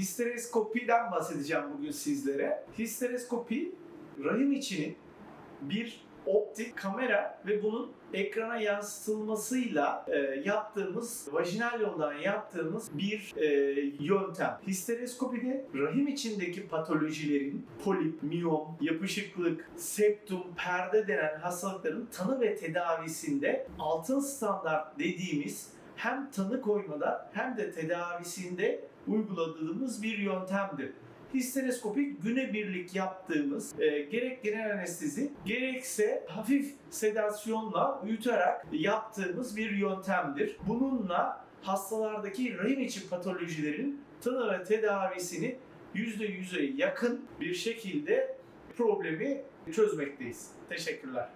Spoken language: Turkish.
Histereskopiden bahsedeceğim bugün sizlere. Histereskopi rahim içinin bir optik kamera ve bunun ekrana yansıtılmasıyla e, yaptığımız, vajinal yoldan yaptığımız bir e, yöntem. Histereskopide rahim içindeki patolojilerin polip, miyom, yapışıklık, septum, perde denen hastalıkların tanı ve tedavisinde altın standart dediğimiz hem tanı koymada hem de tedavisinde uyguladığımız bir yöntemdir. Histereskopi günebirlik yaptığımız e, gerek genel anestezi gerekse hafif sedasyonla uyutarak yaptığımız bir yöntemdir. Bununla hastalardaki rahim içi patolojilerin tanı ve tedavisini %100'e yakın bir şekilde problemi çözmekteyiz. Teşekkürler.